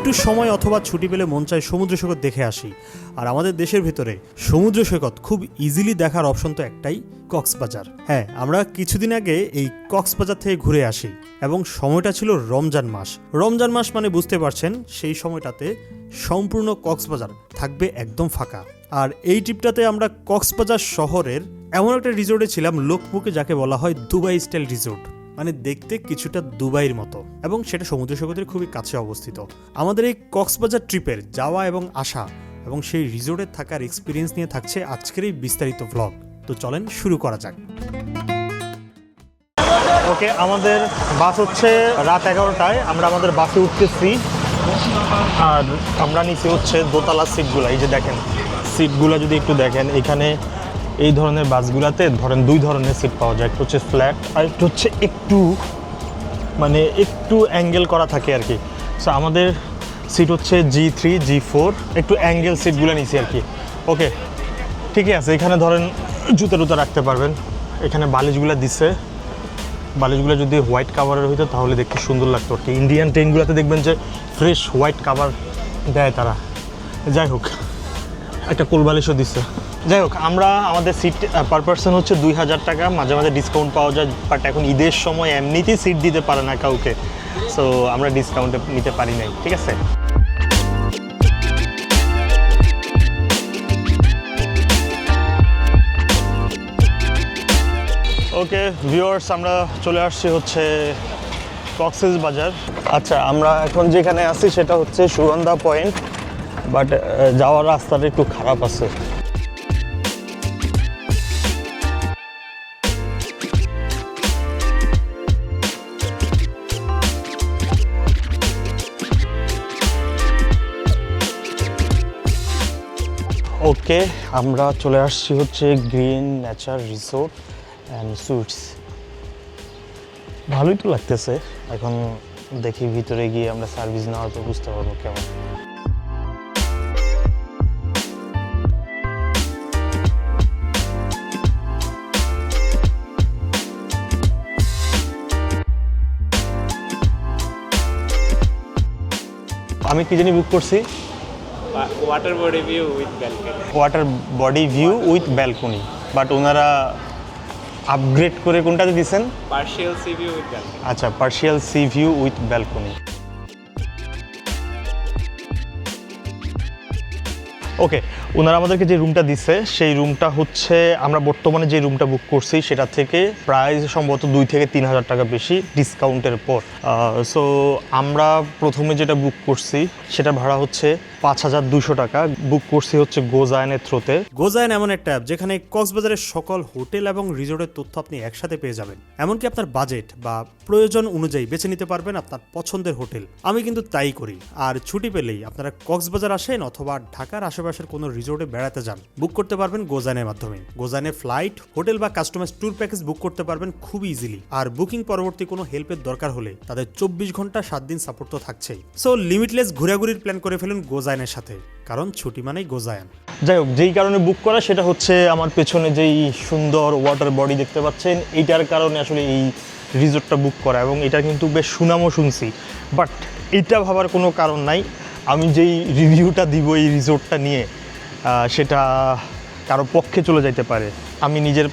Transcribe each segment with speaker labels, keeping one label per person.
Speaker 1: একটু সময় অথবা ছুটি পেলে মন চায় সমুদ্র সৈকত দেখে আসি। আর আমাদের দেশের ভিতরে সমুদ্র সৈকত খুব ইজিলি দেখার অপশন তো একটাই কক্সবাজার। হ্যাঁ আমরা কিছুদিন আগে এই কক্সবাজার থেকে ঘুরে আসি এবং সময়টা ছিল রমজান মাস। রমজান মাস মানে বুঝতে পারছেন, সেই সময়টাতে সম্পূর্ণ কক্সবাজার থাকবে একদম ফাঁকা। আর এই ট্রিপটাতে আমরা কক্সবাজার শহরের এমন একটা রিসোর্টে ছিলাম, লোকমুখে যাকে বলা হয় দুবাই স্টাইল রিসোর্ট মানে দেখতে কিছুটা দুবাইয়ের মতো এবং সেটা সমুদ্র সৈকতের খুবই কাছে অবস্থিত। আমাদের এই কক্সবাজার ট্রিপের যাওয়া এবং আসা এবং সেই রিসোর্টে থাকার এক্সপিরিয়েন্স নিয়ে থাকছে আজকের এই বিস্তারিত ভ্লগ তো চলেন শুরু করা যাক। ওকে, আমাদের বাস হচ্ছে রাত এগারোটায়। আমরা আমাদের বাসে উঠতেছি। আর আমরা নিচে হচ্ছে দোতলা সিটগুলো এই যে দেখেন। সিটগুলো যদি একটু দেখেন, এখানে এই ধরনের বাসগুলোতে ধরেন দুই ধরনের সিট পাওয়া যায়। একটা হচ্ছে ফ্ল্যাট আর একটা হচ্ছে একটু মানে একটু অ্যাঙ্গেল করা থাকে আর কি। সো আমাদের সিট হচ্ছে জি থ্রি জি ফোর একটু অ্যাঙ্গেল সিটগুলো নিছি আর কি। ওকে ঠিকই আছে। এখানে ধরেন জুতো টুতো রাখতে পারবেন। এখানে বালিশগুলো দিচ্ছে বালিশগুলো যদি হোয়াইট কাভারের হইতো, তাহলে দেখতে সুন্দর লাগতো। আর কি ইন্ডিয়ান ট্রেনগুলোতে দেখবেন যে ফ্রেশ হোয়াইট কাভার দেয় তারা। যাই হোক, একটা কোল বালিশও দিচ্ছে যাই হোক, আমরা আমাদের সিট পার পার্সন হচ্ছে দুই হাজার টাকা। মাঝে মাঝে ডিসকাউন্ট পাওয়া যায় বাট এখন ঈদের সময় এমনিতেই সিট দিতে পারে না কাউকে। সো আমরা ডিসকাউন্টে নিতে পারি নাই, ঠিক আছে? ওকে ভিউয়ার্স আমরা চলে আসছি হচ্ছে কক্সেস বাজার। আচ্ছা আমরা এখন যেখানে আছি সেটা হচ্ছে সুগন্ধা পয়েন্ট বাট যাওয়ার রাস্তাটা একটু খারাপ আছে। ওকে আমরা চলে আসছি হচ্ছে green nature resort and suites ভালোই তো লাগতেছে। এখন দেখি ভিতরে গিয়ে আমরা সার্ভিস নেওয়ার পর বুঝতে পারব কেমন। আমি কি জানি বুক করছি?
Speaker 2: Water body view with balcony.
Speaker 1: Water body view with balcony but ওনারা আপগ্রেড করে কোনটাতে দিছেন
Speaker 2: Partial sea view with balcony.
Speaker 1: আচ্ছা partial sea view with balcony okay ওনারা আমাদেরকে যে রুমটা দিচ্ছে সেই রুমটা হচ্ছে আমরা বর্তমানে যে রুমটা বুক করছি সেটা থেকে প্রায় সম্ভবত দুই থেকে তিন হাজার টাকা বেশি ডিসকাউন্টের পর সো আমরা প্রথমে যেটা বুক করছি সেটা ভাড়া হচ্ছে পাঁচ হাজার দুশো টাকা। বুক করছি হচ্ছে গোজায়নের থ্রোতে। গোজায়ন এমন একটা অ্যাপ যেখানে কক্সবাজারের সকল হোটেল এবং রিসোর্টের তথ্য আপনি একসাথে পেয়ে যাবেন। এমনকি আপনার বাজেট বা প্রয়োজন অনুযায়ী বেছে নিতে পারবেন আপনার পছন্দের হোটেল। আমি কিন্তু তাই করি। আর ছুটি পেলেই আপনারা কক্সবাজার আসেন অথবা ঢাকার আশেপাশের কোনো রিসোর্টে বেড়াতে যান, বুক করতে পারবেন গোজানের মাধ্যমে। গোজানে ফ্লাইট হোটেল বা কাস্টমাইজ ট্যুর প্যাকেজ বুক করতে পারবেন খুব ইজিলি আর বুকিং পরবর্তী কোনো হেল্পের দরকার হলে তাদের চব্বিশ ঘণ্টা সাত দিন সাপোর্ট তো থাকছেই। সো লিমিটলেস ঘোরাঘুরির প্ল্যান করে ফেলুন গোজায়নের সাথে, কারণ ছুটি মানেই গোজায়ন। যাই হোক, যেই কারণে বুক করা, সেটা হচ্ছে আমার পেছনে যেই সুন্দর ওয়াটার বডি দেখতে পাচ্ছেন এইটার কারণে আসলে এই রিসোর্টটা বুক করা, এবং এটা কিন্তু বেশ সুনামও শুনছি। বাট এটা ভাবার কোনো কারণ নাই, আমি যেই রিভিউটা দিব এই রিসোর্টটা নিয়ে সেটা কারও পক্ষে চলে যাইতে পারে। আমি নিজের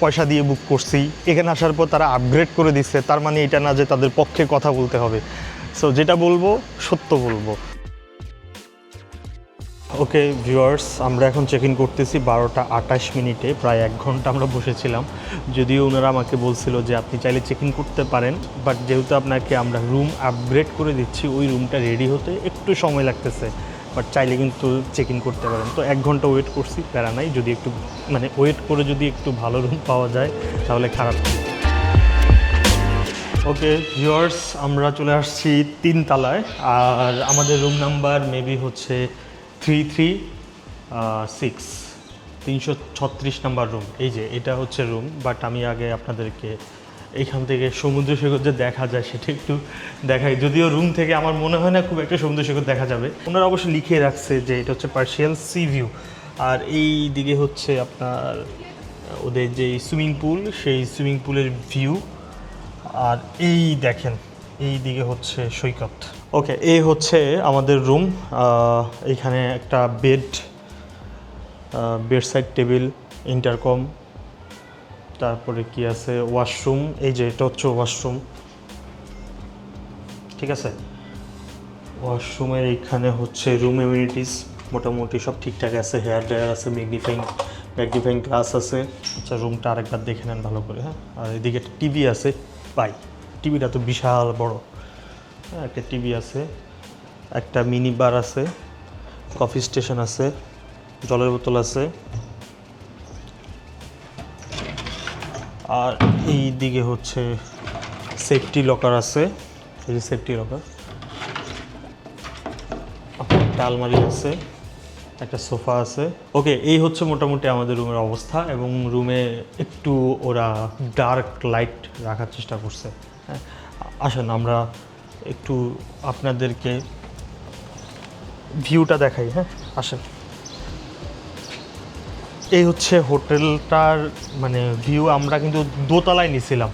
Speaker 1: পয়সা দিয়ে বুক করছি, এখানে আসার পর তারা আপগ্রেড করে দিচ্ছে তার মানে এটা না যে তাদের পক্ষে কথা বলতে হবে। সো যেটা বলব, সত্য বলব। ওকে ভিউয়ার্স, আমরা এখন চেক ইন করতেছি বারোটা আটাশ মিনিটে, প্রায় এক ঘণ্টা আমরা বসেছিলাম যদিও ওনারা আমাকে বলছিল যে আপনি চাইলে চেক ইন করতে পারেন বাট যেহেতু আপনাকে আমরা রুম আপগ্রেড করে দিচ্ছি, ওই রুমটা রেডি হতে একটু সময় লাগতেছে বাট চাইলে কিন্তু চেক ইন করতে পারেন তো এক ঘণ্টা ওয়েট করছি, প্যারা নাই, যদি একটু মানে ওয়েট করে যদি একটু ভালো রুম পাওয়া যায়, তাহলে খারাপ। ওকে ভিউয়ার্স, আমরা চলে আসছি তিন তলায় আর আমাদের রুম নাম্বার মেবি হচ্ছে থ্রি থ্রি সিক্স তিনশো ছত্রিশ নাম্বার রুম এই যে, এটা হচ্ছে রুম বাট আমি আগে আপনাদেরকে এইখান থেকে সমুদ্র সৈকত যে দেখা যায় সেটা একটু দেখাই। যদিও রুম থেকে আমার মনে হয় না খুব একটা সমুদ্র সৈকত দেখা যাবে। ওনারা অবশ্যই লিখে রাখছে যে এটা হচ্ছে পার্সিয়াল সি ভিউ আর এই দিকে হচ্ছে আপনার ওদের যে সুইমিং পুল সেই সুইমিং পুলের ভিউ আর এই দেখেন, এই দিকে হচ্ছে সৈকত। ওকে এই হচ্ছে আমাদের রুম এখানে একটা bed bed side table intercom তারপরে কি আছে? ওয়াশরুম এই যে এটা হচ্ছে ওয়াশরুম ঠিক আছে? ওয়াশরুমের এইখানে হচ্ছে রুম ইমিউনিটিস মোটামুটি সব ঠিকঠাক আছে হেয়ার ড্রায়ার আছে ম্যাগনিফাইং ম্যাগনিফাইং গ্লাস আছে। আচ্ছা রুমটা আরেকবার দেখে নেন ভালো করে হ্যাঁ? আর এদিকে টিভি আছে পাই টিভিটা তো বিশাল বড়। একটা টিভি আছে, একটা মিনি বার আছে, কফি স্টেশন আছে, জলের বোতল আছে। আর এই দিকে হচ্ছে সেফটি লকার আছে, এই যে সেফটি লকার একটা আলমারি আছে, একটা সোফা আছে। ওকে এই হচ্ছে মোটামুটি আমাদের রুমের অবস্থা এবং রুমে একটু ওরা ডার্ক লাইট রাখার চেষ্টা করছে। হ্যাঁ আসেন, আমরা একটু আপনাদেরকে ভিউটা দেখাই হ্যাঁ? আসেন। এই হচ্ছে হোটেলটার মানে ভিউ আমরা কিন্তু দোতলায় নিছিলাম।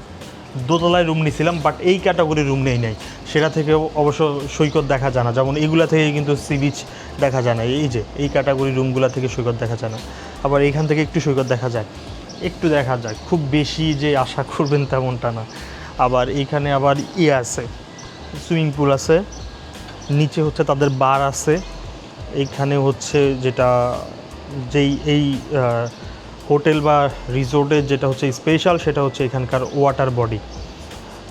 Speaker 1: দোতলায় রুম নিছিলাম বাট এই ক্যাটাগরি রুম নেই নাই। সেটা থেকে অবশ্য সৈকত দেখা যায় না। যেমন এইগুলা থেকে কিন্তু সি বিচ দেখা যায় না। এই যে, এই ক্যাটাগরি রুমগুলা থেকে সৈকত দেখা যায় না। আবার এইখান থেকে একটু সৈকত দেখা যায়। একটু দেখা যায়। খুব বেশি যে আশা করবেন তেমনটা না। আবার এইখানে আবার ইয়ে আছে। সুইমিং পুল আছে, নিচে হচ্ছে তাদের বার আছে এইখানে হচ্ছে যেটা যেই, এই হোটেল বা রিসোর্টের যেটা হচ্ছে স্পেশাল সেটা হচ্ছে এখানকার ওয়াটার বডি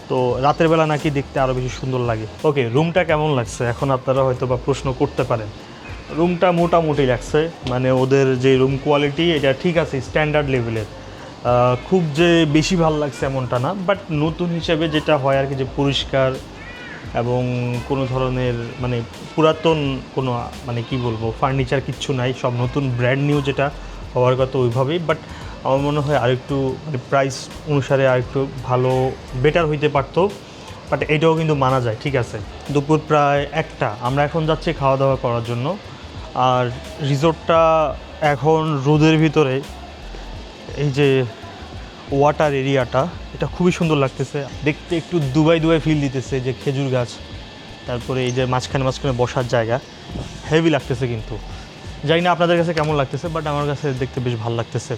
Speaker 1: তো রাতের বেলা নাকি দেখতে আরও বেশি সুন্দর লাগে। ওকে রুমটা কেমন লাগছে? এখন আপনারা হয়তো বা প্রশ্ন করতে পারেন। রুমটা মোটামুটি লাগছে মানে ওদের যে রুম কোয়ালিটি এটা ঠিক আছে স্ট্যান্ডার্ড লেভেলের খুব যে বেশি ভালো লাগছে এমনটা না বাট নতুন হিসেবে যেটা হয় আর কি, যে পরিষ্কার এবং কোনো ধরনের মানে পুরাতন কোনো মানে কি বলব ফার্নিচার কিচ্ছু নাই, সব নতুন ব্র্যান্ড নিউ যেটা হওয়ার কথা ওইভাবেই বাট আমার মনে হয় আরেকটু মানে প্রাইস অনুসারে আরেকটু ভালো বেটার হইতে পারতো বাট এটাও কিন্তু মানা যায়, ঠিক আছে? দুপুর প্রায় একটা, আমরা এখন যাচ্ছি খাওয়া দাওয়া করার জন্য, আর রিসোর্টটা এখন রোদের ভিতরে, এই যে ওয়াটার এরিয়াটা এটা খুবই সুন্দর লাগতেছে। দেখতে একটু দুবাই দুবাই ফিল দিতেছে যে খেজুর গাছ, তারপরে এই যে মাঝখানে মাঝখানে বসার জায়গা হেভি লাগতেছে কিন্তু। জানি না আপনাদের কাছে কেমন লাগতেছে বাট আমার কাছে দেখতে বেশ ভালো লাগতেছে।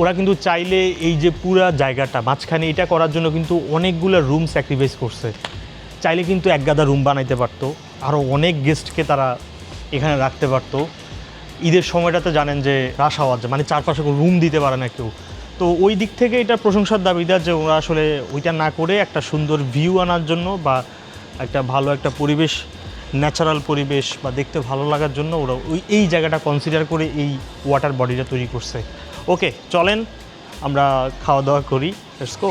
Speaker 1: ওরা কিন্তু চাইলে এই যে পুরা জায়গাটা, মাঝখানে এটা করার জন্য কিন্তু অনেকগুলো রুম স্যাক্রিফাইস করছে। চাইলে কিন্তু এক গাদা রুম বানাইতে পারতো আরও অনেক গেস্টকে তারা এখানে রাখতে পারতো। ঈদের সময়টাতে জানেন যে রাশ আওয়াজ মানে চারপাশে রুম দিতে পারে না কেউ। তো ওই দিক থেকে এটা প্রশংসার দাবিদার যে ওরা আসলে ওইটা না করে একটা সুন্দর ভিউ আনার জন্য বা একটা ভালো একটা পরিবেশ ন্যাচারাল পরিবেশ বা দেখতে ভালো লাগার জন্য ওরা ওই, এই জায়গাটা কনসিডার করে এই ওয়াটার বডিটা তৈরি করছে। ওকে চলেন, আমরা খাওয়া দাওয়া করি গো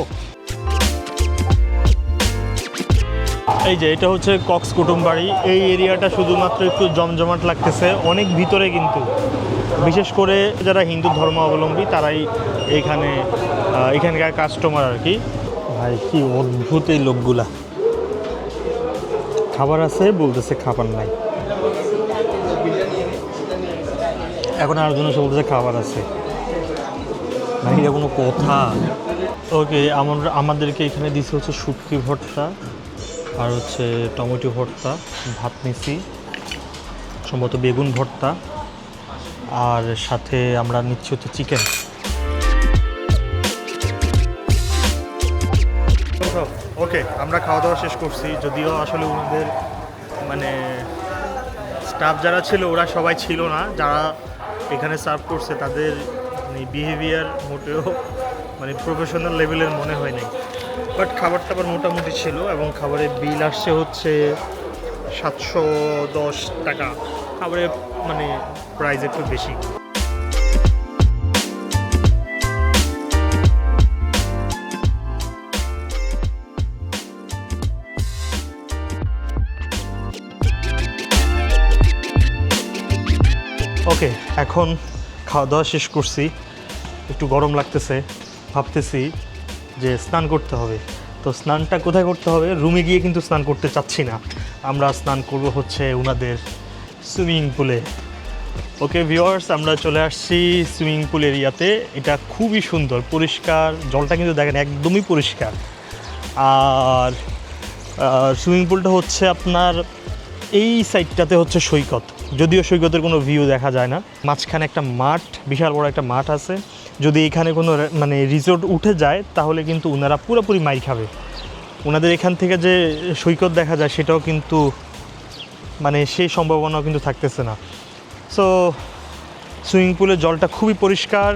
Speaker 1: এই যে, এটা হচ্ছে কক্স কুটুমবাড়ি এই এরিয়াটা শুধুমাত্র একটু জমজমাট লাগতেছে। অনেক ভিতরে কিন্তু। বিশেষ করে যারা হিন্দু ধর্ম অবলম্বী তারাই এইখানে আহ, এখানকার কাস্টমার আর কি। ভাই কি অদ্ভুত এই লোকগুলা। খাবার আছে বলতেছে খাবার নাই। এখন আর জন্য বলতেছে খাবার আছে। ভাই এটা কোনো কথা। ওকে আমরা আমাদেরকে এখানে দিছে হচ্ছে শুটকি ভর্তা আর হচ্ছে টমেটো ভর্তা ভাত মিশি সম্ভবত বেগুন ভর্তা। আর সাথে আমরা নিচ্ছি হচ্ছে চিকেন। ওকে, আমরা খাওয়া দাওয়া শেষ করছি। যদিও আসলে ওনাদের মানে স্টাফ যারা ছিল, ওরা সবাই ছিল না। যারা এখানে সার্ভ করছে, তাদের বিহেভিয়ার মোটেও মানে প্রফেশনাল লেভেলের মনে হয় নাই। বাট খাবার টাবার মোটামুটি ছিল এবং খাবারের বিল আসছে হচ্ছে সাতশো দশ টাকা। খাবারের মানে প্রাইস একটু বেশি। ওকে এখন খাওয়া দাওয়া শেষ করছি। একটু গরম লাগতেছে, ভাবতেছি যে স্নান করতে হবে। তো স্নানটা কোথায় করতে হবে? রুমে গিয়ে কিন্তু স্নান করতে চাচ্ছি না। আমরা স্নান করব হচ্ছে ওনাদের সুইমিং পুলে। ওকে ভিওয়ার্স আমরা চলে আসছি সুইমিং পুল এরিয়াতে এটা খুবই সুন্দর, পরিষ্কার, জলটা কিন্তু দেখেন একদমই পরিষ্কার। আর সুইমিং পুলটা হচ্ছে আপনার এই সাইডটাতে হচ্ছে সৈকত। যদিও সৈকতের কোনো ভিউ দেখা যায় না। মাঝখানে একটা মাঠ, বিশাল বড় একটা মাঠ আছে। যদি এখানে কোনো মানে রিসোর্ট উঠে যায়, তাহলে কিন্তু ওনারা পুরোপুরি মাই খাবে। ওনাদের এখান থেকে যে সৈকত দেখা যায়, সেটাও কিন্তু মানে সেই সম্ভাবনাও কিন্তু থাকতেছে না। সো সুইমিং পুলের জলটা খুবই পরিষ্কার।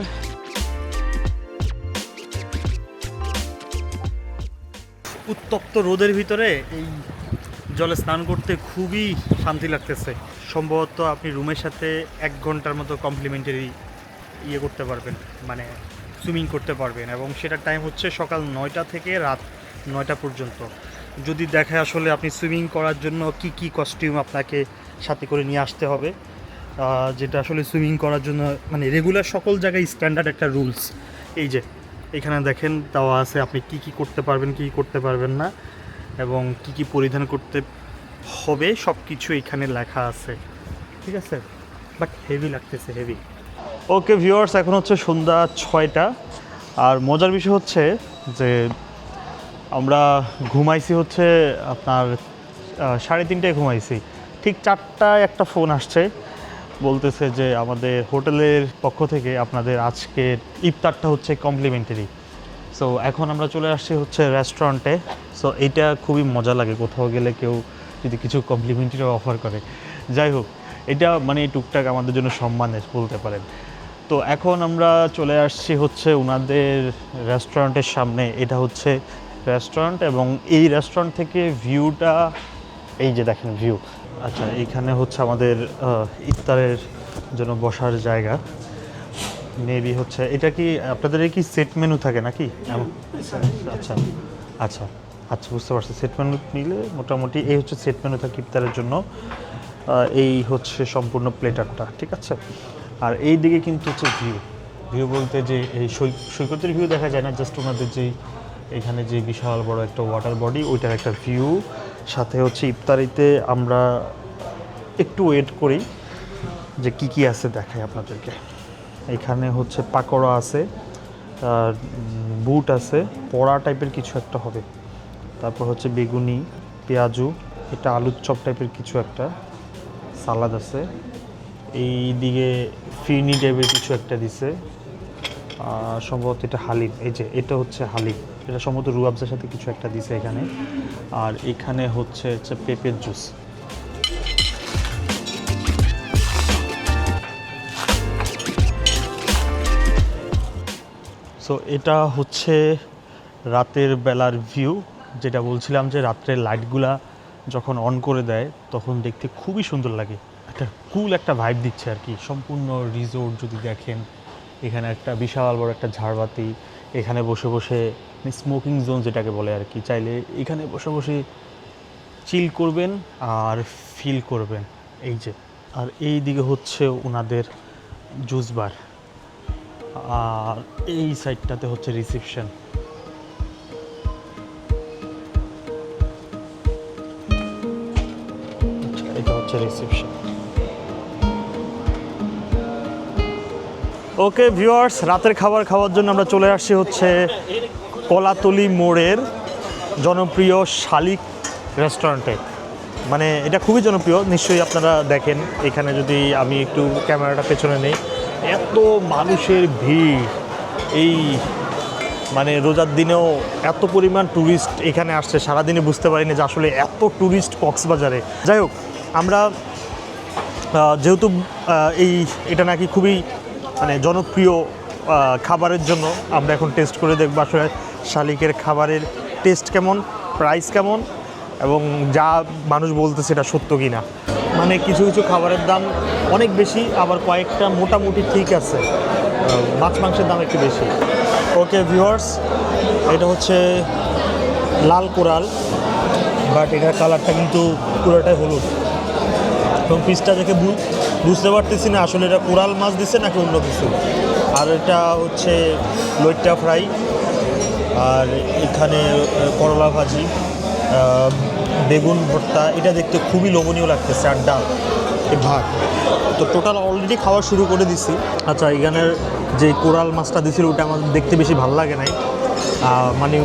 Speaker 1: উত্তপ্ত রোদের ভিতরে এই জলে স্নান করতে খুবই শান্তি লাগতেছে। সম্ভবত আপনি রুমের সাথে এক ঘণ্টার মতো কমপ্লিমেন্টারি ইয়ে করতে পারবেন মানে সুইমিং করতে পারবেন এবং সেটার টাইম হচ্ছে সকাল নয়টা থেকে রাত নয়টা পর্যন্ত। যদি দেখে আসলে আপনি সুইমিং করার জন্য কি কি কস্টিউম আপনাকে সাথে করে নিয়ে আসতে হবে যেটা আসলে সুইমিং করার জন্য মানে রেগুলার সকল জায়গায় স্ট্যান্ডার্ড একটা রুলস এই যে, এখানে দেখেন, দেওয়া আছে আপনি কি কি করতে পারবেন, কি কি করতে পারবেন না, এবং কি কি পরিধান করতে হবে সব কিছু এখানে লেখা আছে। ঠিক আছে? বাট হেভি লাগতেছে হেভি ওকে ভিউয়ার্স এখন হচ্ছে সন্ধ্যা ছয়টা। আর মজার বিষয় হচ্ছে যে আমরা ঘুমাইছি হচ্ছে আপনার সাড়ে তিনটায় ঘুমাইছি। ঠিক চারটায় একটা ফোন আসছে, বলতেছে যে আমাদের হোটেলের পক্ষ থেকে আপনাদের আজকের ইফতারটা হচ্ছে কমপ্লিমেন্টারি সো এখন আমরা চলে আসছি হচ্ছে রেস্টুরেন্টে সো এইটা খুবই মজা লাগে, কোথাও গেলে কেউ যদি কিছু কমপ্লিমেন্টারি অফার করে। যাই হোক, এটা মানে টুকটাক আমাদের জন্য সম্মানের বলতে পারেন। তো এখন আমরা চলে আসছি হচ্ছে ওনাদের রেস্টুরেন্টের সামনে। এটা হচ্ছে রেস্টুরেন্ট এবং এই রেস্টুরেন্ট থেকে ভিউটা এই যে দেখেন ভিউ আচ্ছা এইখানে হচ্ছে আমাদের ইফতারের জন্য বসার জায়গা। মেবি হচ্ছে, এটা কি, আপনাদের কি সেট মেনু থাকে নাকি? আচ্ছা আচ্ছা আচ্ছা বুঝতে পারছি। সেট মেনু নিলে মোটামুটি এই হচ্ছে সেট মেনু থাকে ইফতারের জন্য। এই হচ্ছে সম্পূর্ণ প্লেটারটা ঠিক আছে? আর এই দিকে কিন্তু হচ্ছে ভিউ ভিউ বলতে যে এই সৈকতের ভিউ দেখা যায় না জাস্ট ওনাদের যেই এখানে যে বিশাল বড় একটা ওয়াটার বডি ওইটার একটা ভিউ সাথে হচ্ছে ইফতারিতে আমরা একটু ওয়েট করি যে কি কি আছে দেখাই আপনাদেরকে। এখানে হচ্ছে পাকোড়া আছে, আর বুট আছে, পড়া টাইপের কিছু একটা হবে। তারপর হচ্ছে বেগুনি, পেঁয়াজু, এটা আলুর চপ টাইপের কিছু একটা, সালাদ আছে। এই দিকে ফিরনি টাইপের কিছু একটা দিছে। সম্ভবত এটা হালিম, এই যে, এটা হচ্ছে হালিম। এটা সম্ভবত রুয়াবজার সাথে কিছু একটা দিছে এখানে। আর এখানে হচ্ছে হচ্ছে পেঁপের জুস। সো এটা হচ্ছে রাতের বেলার ভিউ যেটা বলছিলাম যে রাত্রের লাইটগুলা যখন অন করে দেয়, তখন দেখতে খুবই সুন্দর লাগে। একটা কুল একটা ভাইব দিচ্ছে আর কি। সম্পূর্ণ রিসোর্ট যদি দেখেন, এখানে একটা বিশাল বড় একটা ঝাড়বাতি, এখানে বসে বসে স্মোকিং জোন যেটাকে বলে আর কি, চাইলে এখানে বসে বসে চিল করবেন আর ফিল করবেন। এই যে, আর এই দিকে হচ্ছে ওনাদের জুস বার আর এই সাইডটাতে হচ্ছে রিসেপশন এটা হচ্ছে রিসেপশন ওকে ভিউয়ার্স রাতের খাবার খাওয়ার জন্য আমরা চলে আসছি হচ্ছে কলাতলি মোড়ের জনপ্রিয় শালিক রেস্টুরেন্টে। মানে এটা খুবই জনপ্রিয়, নিশ্চয়ই আপনারা দেখেন। এখানে যদি আমি একটু ক্যামেরাটা পেছনে নেই, এত মানুষের ভিড়। এই মানে রোজার দিনেও এত পরিমাণ ট্যুরিস্ট এখানে আসছে, সারাদিনে বুঝতে পারিনি যে আসলে এত ট্যুরিস্ট কক্সবাজারে। যাই হোক, আমরা যেহেতু এই, এটা নাকি খুবই মানে জনপ্রিয় খাবারের জন্য, আমরা এখন টেস্ট করে দেখব আসলে। শালিকের খাবারের টেস্ট কেমন প্রাইস কেমন, এবং যা মানুষ বলতে সেটা সত্য কি না মানে কিছু কিছু খাবারের দাম অনেক বেশি, আবার কয়েকটা মোটামুটি ঠিক আছে। মাছ মাংসের দাম একটু বেশি। ওকে ভিউয়ার্স এটা হচ্ছে লাল কোরাল বাট এটার কালারটা কিন্তু পুরোটাই হলুদ। এবং পিসটা দেখে বুঝতে পারতেছি না আসলে এটা কোরাল মাছ দিচ্ছে নাকি অন্য কিছু। আর এটা হচ্ছে লইট্টা ফ্রাই। আর এখানে করলা ভাজি বেগুন ভর্তা, এটা দেখতে খুবই লোভনীয় লাগতেছে আর ডাল। ভাত। তো টোটাল অলরেডি খাওয়া শুরু করে দিছি। আচ্ছা এখানের যে কোরাল মাছটা দিছিল, ওটা আমার দেখতে বেশি ভালো লাগে নাই। মানে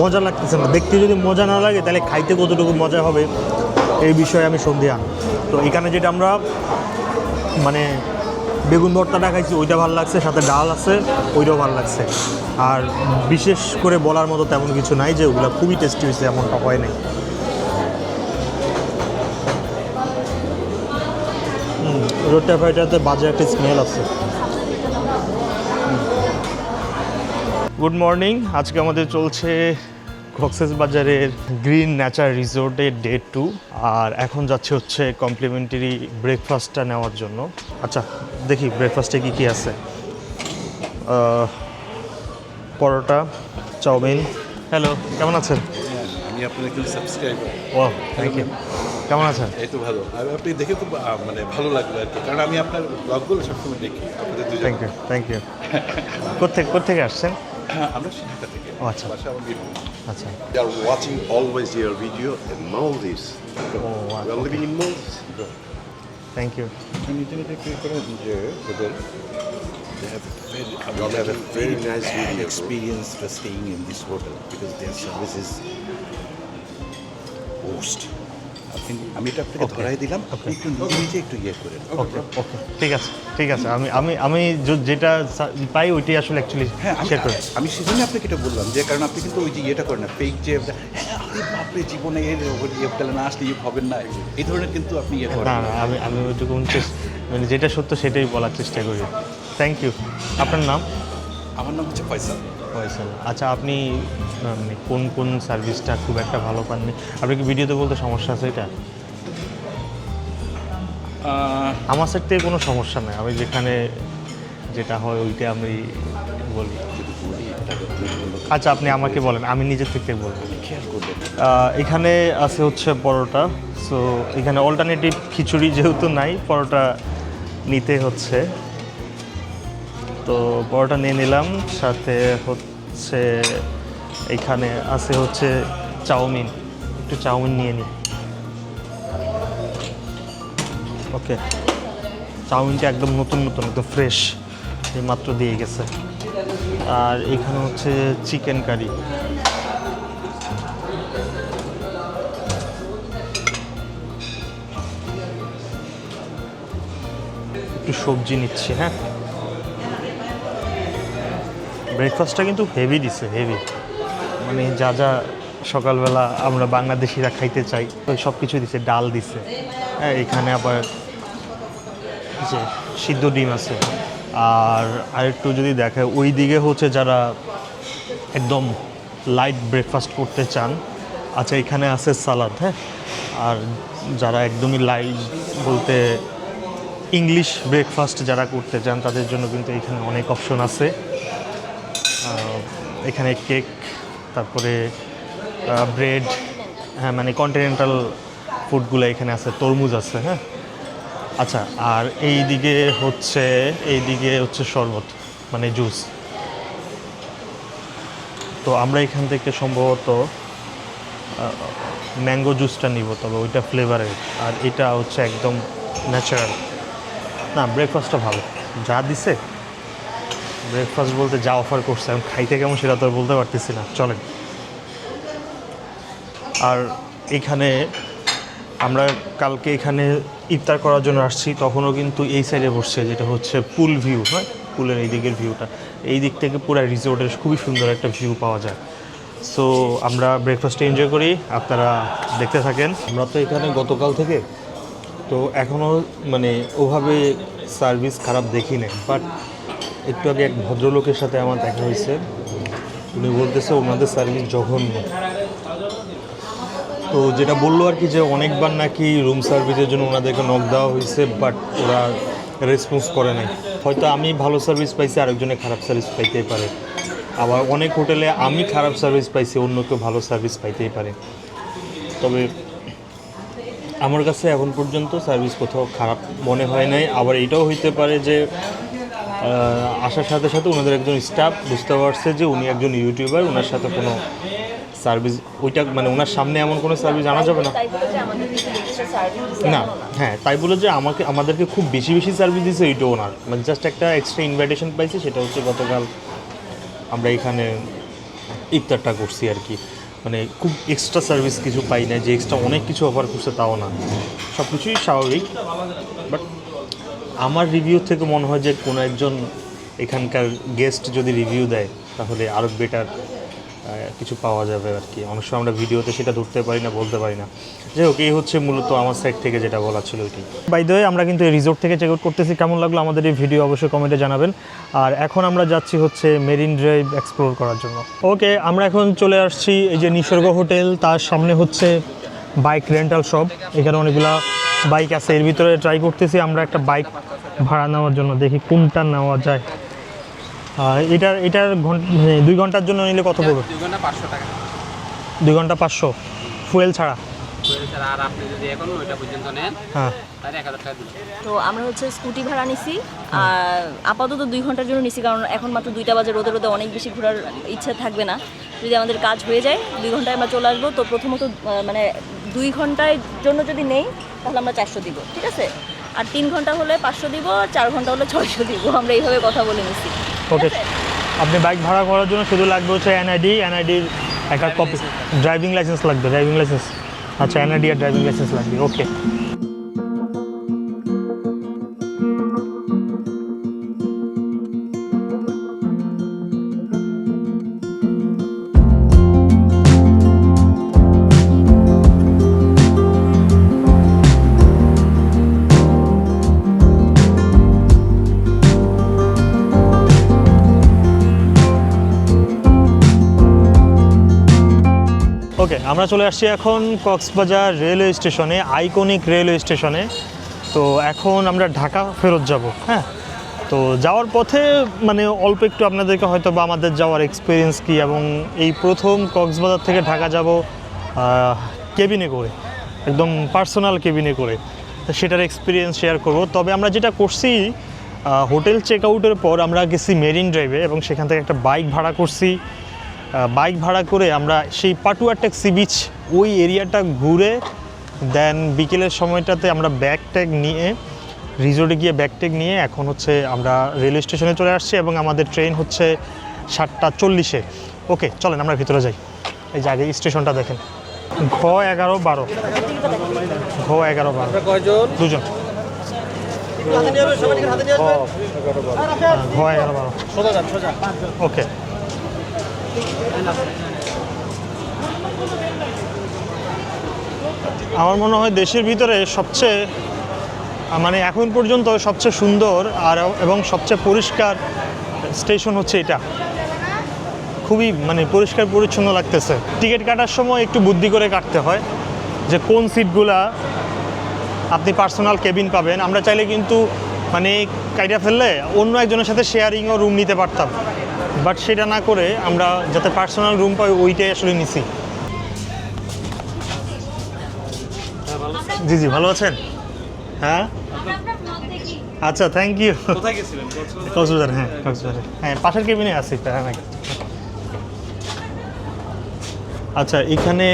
Speaker 1: মজা লাগতেছে না। দেখতে যদি মজা না লাগে, তাহলে খাইতে কতটুকু মজা হবে, এই বিষয়ে আমি সন্ধিহান তো এখানে যেটা আমরা মানে বেগুন ভর্তাটা খাইছি ওইটা ভালো লাগছে, সাথে ডাল আছে, ওইটাও ভালো লাগছে। আর বিশেষ করে বলার মতো তেমন কিছু নাই যে ওগুলো খুবই টেস্টি হয়েছে, এমনটা হয় নাই। রোডটা ফ্রাইটাতে বাজে একটা স্মেল আছে। গুড মর্নিং, আজকে আমাদের চলছে কক্সেস বাজারের গ্রিন নেচার রিসোর্টের ডে টু আর এখন যাচ্ছে হচ্ছে কমপ্লিমেন্টারি ব্রেকফাস্টটা নেওয়ার জন্য। আচ্ছা দেখি ব্রেকফাস্টে কী কী আছে? পরোটা চাউমিন। হ্যালো কেমন আছেন?
Speaker 3: আমি আপনার একজন সাবস্ক্রাইবার
Speaker 1: ও থ্যাংক ইউ কেমন আছেন?
Speaker 3: এই তো ভালো। আর আপনি দেখে আহ, মানে ভালো লাগল আর কি। কারণ আমি আপনার ব্লগগুলো সবসময় দেখি আপনাদের দুজন
Speaker 1: থ্যাংক ইউ থ্যাংক ইউ কোথেকে কোথেকে আসছেন?
Speaker 3: আমরা শিক্ষা থেকে।
Speaker 1: ও, আচ্ছা।
Speaker 3: বাসা আমার বীরভূম।
Speaker 1: আচ্ছা।
Speaker 4: We are watching always your video in Maldives.
Speaker 1: wow.
Speaker 4: We are living in
Speaker 3: A very,
Speaker 4: You are
Speaker 3: they have a
Speaker 4: very nice
Speaker 3: bad
Speaker 4: video,
Speaker 3: experience for staying in this hotel because their service is worst. আপনি আমি এটা আপনাকে
Speaker 1: Okay.
Speaker 3: ধরাই দিলাম আপনি
Speaker 1: Okay.
Speaker 3: একটু নিজে নিজে একটু ইয়ে করেন।
Speaker 1: ওকে ওকে ঠিক আছে ঠিক আছে। আমি আমি আমি যেটা পাই ওইটাই আসলে অ্যাকচুয়ালি
Speaker 3: হ্যাঁ আমি সেজন্য আপনাকে এটা বললাম যে কারণ আপনি কিন্তু ওই যে ইয়েটা করেন না ফেক যে হ্যাঁ আরে বাপরে জীবনে ইয়ে না আসলে ইয়ে হবেন না। এই ধরনের কিন্তু আপনি ইয়ে করেন।
Speaker 1: না আমি আমি ওইটুকু মানে যেটা সত্য সেটাই বলার চেষ্টা করি। থ্যাংক ইউ আপনার নাম?
Speaker 3: আমার নাম হচ্ছে ফয়সাল।
Speaker 1: ফয়সাল। আচ্ছা আপনি মানে কোন কোন সার্ভিসটা খুব একটা ভালো পাননি? আপনি কি ভিডিওতে বলতে সমস্যা আছে এটা? আমার থেকে কোনো সমস্যা নেই। আমি যেখানে যেটা হয় ওইটা আমি বলি। আচ্ছা আপনি আমাকে বলেন আমি নিজের থেকে বলব।
Speaker 3: খেয়াল করবেন।
Speaker 1: এখানে আছে হচ্ছে পরোটা সো এখানে অল্টারনেটিভ খিচুড়ি যেহেতু নাই পরোটা নিতে হচ্ছে। তো পরোটা নিয়ে নিলাম সাথে হচ্ছে এখানে আছে হচ্ছে চাউমিন একটু চাউমিন নিয়ে নিই ওকে চাউমিনটা একদম নতুন নতুন একদম ফ্রেশ এই মাত্র দিয়ে গেছে। আর এখানে হচ্ছে চিকেন কারি। একটু সবজি নিচ্ছি হ্যাঁ। ব্রেকফাস্টটা কিন্তু হেভি দিছে হেভি মানে যা যা সকালবেলা আমরা বাংলাদেশিরা খাইতে চাই, ওই সব কিছু দিছে, ডাল দিছে। হ্যাঁ এখানে আবার যে সিদ্ধ ডিম আছে। আর আরেকটু যদি দেখে ওই দিকে হচ্ছে যারা একদম লাইট ব্রেকফাস্ট করতে চান আচ্ছা এখানে আছে সালাদ হ্যাঁ? আর যারা একদমই লাইট বলতে ইংলিশ ব্রেকফাস্ট যারা করতে চান, তাদের জন্য কিন্তু এখানে অনেক অপশন আছে। এখানে কেক তারপরে ব্রেড হ্যাঁ মানে কন্টিনেন্টাল ফুডগুলো এখানে আছে, তরমুজ আছে হ্যাঁ? আচ্ছা আর এই দিকে হচ্ছে এই দিকে হচ্ছে শরবত মানে জুস তো আমরা এখান থেকে সম্ভবত ম্যাঙ্গো জুসটা নিব, তবে ওইটা ফ্লেভারের আর এটা হচ্ছে একদম ন্যাচারাল না ব্রেকফাস্টটা ভালো। যা দিছে ব্রেকফাস্ট বলতে যা অফার করছে, এখন খাইতে কেমন সেটা তো বলতে পারতেছি না। চলেন। আর এখানে আমরা কালকে এখানে ইফতার করার জন্য আসছি, তখনও কিন্তু এই সাইডে বসছে, যেটা হচ্ছে পুল ভিউ হ্যাঁ? পুলের এই দিকের ভিউটা এই দিক থেকে পুরো রিসোর্টের খুবই সুন্দর একটা ভিউ পাওয়া যায়। সো আমরা ব্রেকফাস্টে এনজয় করি, আপনারা দেখতে থাকেন। আমরা তো এখানে গতকাল থেকে, তো এখনও মানে ওভাবে সার্ভিস খারাপ দেখি নাই বাট একটু আগে এক ভদ্রলোকের সাথে আমার দেখা হয়েছে। উনি বলতেছে, ওনাদের সার্ভিস জঘন্য। তো যেটা বলল আর কি যে অনেকবার নাকি রুম সার্ভিসের জন্য ওনাদেরকে নক দেওয়া হয়েছে বাট ওরা রেসপন্স করে নাই। হয়তো আমি ভালো সার্ভিস পাইছি, আরেকজনে খারাপ সার্ভিস পাইতেই পারে। আবার অনেক হোটেলে আমি খারাপ সার্ভিস পাইছি, অন্য কেউ ভালো সার্ভিস পাইতেই পারে। তবে আমার কাছে এখন পর্যন্ত সার্ভিস কোথাও খারাপ মনে হয় নাই। আবার এটাও হইতে পারে যে আসার সাথে সাথে ওনাদের একজন স্টাফ বুঝতে পারছে যে উনি একজন ইউটিউবার ওনার সাথে কোনো সার্ভিস, ওইটা মানে ওনার সামনে এমন কোনো সার্ভিস জানা যাবে না? না হ্যাঁ তাই বলে যে আমাকে, আমাদেরকে খুব বেশি বেশি সার্ভিস দিছে এইটা ওনার। মানে জাস্ট একটা এক্সট্রা ইনভাইটেশন পাইছি, সেটা হচ্ছে গতকাল আমরা এখানে ইফতারটা করছি আর কি। মানে খুব এক্সট্রা সার্ভিস কিছু পাই না যে এক্সট্রা অনেক কিছু অফার করছে তাও না। সব কিছুই স্বাভাবিক বাট আমার রিভিউ থেকে মনে হয় যে কোনো একজন এখানকার গেস্ট যদি রিভিউ দেয়, তাহলে আরও বেটার কিছু পাওয়া যাবে আর কি। অনেক সময় আমরা ভিডিওতে সেটা ধরতে পারি না, বলতে পারি না। যাই হোক, এই হচ্ছে মূলত আমার সাইড থেকে যেটা বলা ছিল ওইটি বাই দ্য আমরা কিন্তু এই রিসোর্ট থেকে চেক আউট করতেছি। কেমন লাগল আমাদের এই ভিডিও অবশ্যই কমেন্টে জানাবেন। আর এখন আমরা যাচ্ছি হচ্ছে মেরিন ড্রাইভ এক্সপ্লোর করার জন্য। ওকে আমরা এখন চলে আসছি এই যে নিসর্গ হোটেল, তার সামনে হচ্ছে বাইক রেন্টাল শপ এখানে অনেকগুলা বাইক আছে। এর ভিতরে ট্রাই করতেছি আমরা একটা বাইক ভাড়া নেওয়ার জন্য। দেখি কোনটা নেওয়া যায়। এটার এটার ঘণ্টা দুই ঘণ্টার জন্য নিলে কত পড়বে?
Speaker 5: দুই ঘণ্টা পাঁচশো টাকা।
Speaker 1: দুই ঘণ্টা পাঁচশো। ফুয়েল ছাড়া?
Speaker 5: আর আপনি যদি এখন ওইটা পর্যন্ত নেন
Speaker 1: হ্যাঁ।
Speaker 5: টাকা
Speaker 6: তো আমরা হচ্ছে স্কুটি ভাড়া নিছি। আর আপাতত দুই ঘণ্টার জন্য নিছি কারণ এখন মাত্র দুইটা বাজে রোদে রোদে অনেক বেশি ঘোরার ইচ্ছা থাকবে না। যদি আমাদের কাজ হয়ে যায় দুই ঘন্টায় আমরা চলে আসব। তো প্রথমত মানে দুই ঘণ্টার জন্য যদি নেই তাহলে আমরা চারশো দিব ঠিক আছে? আর তিন ঘণ্টা হলে পাঁচশো দিব আর চার ঘণ্টা হলে ছয়শো দিব। আমরা এইভাবে কথা বলে নিছি।
Speaker 1: ওকে আপনি বাইক ভাড়া করার জন্য শুধু লাগবে হচ্ছে এনআইডি এনআইডির একটা কপি ড্রাইভিং লাইসেন্স লাগবে। ড্রাইভিং লাইসেন্স আচ্ছা এনআইডি আর ড্রাইভিং লাইসেন্স লাগবে ওকে ওকে আমরা চলে আসছি এখন কক্সবাজার রেলওয়ে স্টেশনে আইকনিক রেলওয়ে স্টেশনে তো এখন আমরা ঢাকা ফেরত যাব হ্যাঁ? তো যাওয়ার পথে মানে অল্প একটু আপনাদেরকে হয়তো বা আমাদের যাওয়ার এক্সপিরিয়েন্স কি এবং এই প্রথম কক্সবাজার থেকে ঢাকা যাব কেবিনে করে, একদম পার্সোনাল কেবিনে করে। সেটার এক্সপিরিয়েন্স শেয়ার করব। তবে আমরা যেটা করছি হোটেল চেক আউটের পর আমরা গেছি মেরিন ড্রাইভে এবং সেখান থেকে একটা বাইক ভাড়া করছি। বাইক ভাড়া করে আমরা সেই পাটুয়াটেক সি বিচ ওই এরিয়াটা ঘুরে দেন বিকেলের সময়টাতে আমরা ব্যাগ ট্যাগ নিয়ে রিজোর্টে গিয়ে ব্যাগ ট্যাগ নিয়ে এখন হচ্ছে আমরা রেলওয়ে স্টেশনে চলে আসছি এবং আমাদের ট্রেন হচ্ছে সাতটা চল্লিশে। ওকে চলেন আমরা ভিতরে যাই। এই যে আগে স্টেশনটা দেখেন। ঘ এগারো বারো। ঘ এগারো বারো। দুজন। ঘ এগারো বারো। ওকে আমার মনে হয় দেশের ভিতরে সবচেয়ে মানে এখন পর্যন্ত সবচেয়ে সুন্দর আর এবং সবচেয়ে পরিষ্কার স্টেশন হচ্ছে এটা। খুবই মানে পরিষ্কার পরিচ্ছন্ন লাগতেছে। টিকিট কাটার সময় একটু বুদ্ধি করে কাটতে হয় যে কোন সিটগুলা আপনি পার্সোনাল কেবিন পাবেন। আমরা চাইলে কিন্তু মানে কাইটা ফেললে অন্য একজনের সাথে শেয়ারিংও রুম নিতে পারতাম। বাট সেটা না করে আমরা যাতে পার্সোনাল রুম পাই ওইটাই আসলে নিছি। জি জি ভালো আছেন? হ্যাঁ? আচ্ছা থ্যাংক ইউ কক্সবাজার? হ্যাঁ কক্সবাজার। হ্যাঁ পাশের কেবিনে আছি হ্যাঁ। আচ্ছা এখানে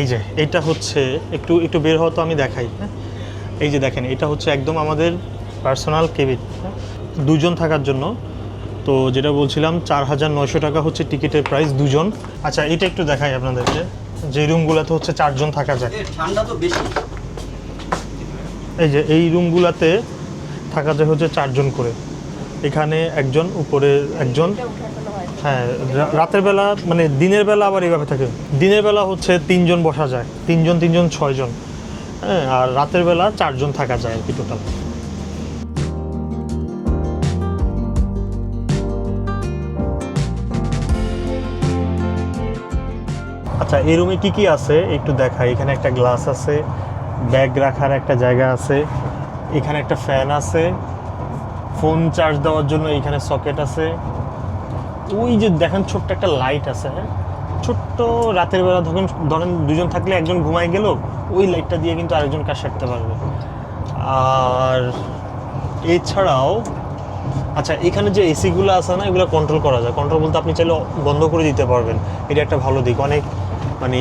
Speaker 1: এই যে এইটা হচ্ছে একটু একটু বের হওয়া তো আমি দেখাই হ্যাঁ? এই যে দেখেন এটা হচ্ছে একদম আমাদের পার্সোনাল কেবিন দুজন থাকার জন্য। তো যেটা বলছিলাম চার হাজার নয়শো টাকা হচ্ছে টিকিটের প্রাইস দুজন। আচ্ছা এটা একটু দেখাই আপনাদেরকে। যে রুমগুলোতে হচ্ছে চারজন থাকা যায়।
Speaker 5: ঠান্ডা তো বেশি।
Speaker 1: এই যে এই রুমগুলাতে থাকা যায় হচ্ছে চারজন করে। এখানে একজন উপরে একজন। হ্যাঁ রাতের বেলা মানে দিনের বেলা আবার এইভাবে থাকে। দিনের বেলা হচ্ছে তিনজন বসা যায়। তিনজন তিনজন ছয়জন। হ্যাঁ আর রাতের বেলা চারজন থাকা যায় আর কি টোটাল আচ্ছা এই রুমে কি কি আছে? একটু দেখাই। এখানে একটা গ্লাস আছে ব্যাগ রাখার একটা জায়গা আছে, এখানে একটা ফ্যান আছে ফোন চার্জ দেওয়ার জন্য এখানে সকেট আছে। ওই যে দেখেন ছোট্ট একটা লাইট আছে হ্যাঁ? ছোট্ট রাতের বেলা ধরেন ধরেন দুজন থাকলে একজন ঘুমায় গেল, ওই লাইটটা দিয়ে কিন্তু আরেকজন কাজ সারতে পারবে। আর এছাড়াও আচ্ছা এখানে যে এসিগুলো আছে না, এগুলো কন্ট্রোল করা যায়। কন্ট্রোল বলতে আপনি চাইলে বন্ধ করে দিতে পারবেন। এটা একটা ভালো দিক। অনেক মানে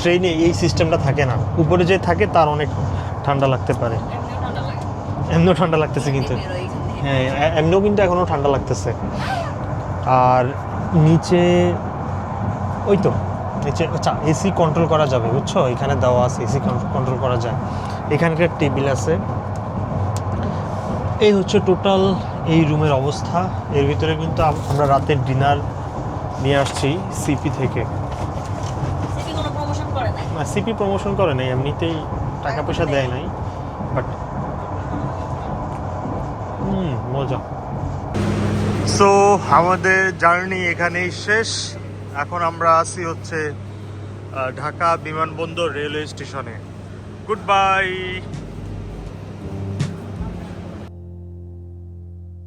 Speaker 1: ট্রেনে এই সিস্টেমটা থাকে না। উপরে যে থাকে, তার অনেক ঠান্ডা লাগতে পারে। এমনিও ঠান্ডা লাগতেছে কিন্তু। হ্যাঁ এমনিও কিন্তু এখনও ঠান্ডা লাগতেছে। আর নিচে, ওই তো, নিচে আচ্ছা এসি কন্ট্রোল করা যাবে, বুঝছ? এখানে দেওয়া আছে এসি কন্ট্রোল করা যায়। এখানকার টেবিল আছে। এই হচ্ছে টোটাল এই রুমের অবস্থা। এর ভিতরে কিন্তু আমরা রাতের ডিনার নিয়ে আসছি সিপি থেকে।
Speaker 6: সিপি প্রমোশন করে নাই?
Speaker 1: না সিপি প্রমোশন করে নাই এমনিতেই টাকা পয়সা দেয় নাই বাট হুম মজা। সো আমাদের জার্নি এখানেই শেষ। এখন আমরা আছি হচ্ছে ঢাকা বিমানবন্দর রেলওয়ে স্টেশনে। Good bye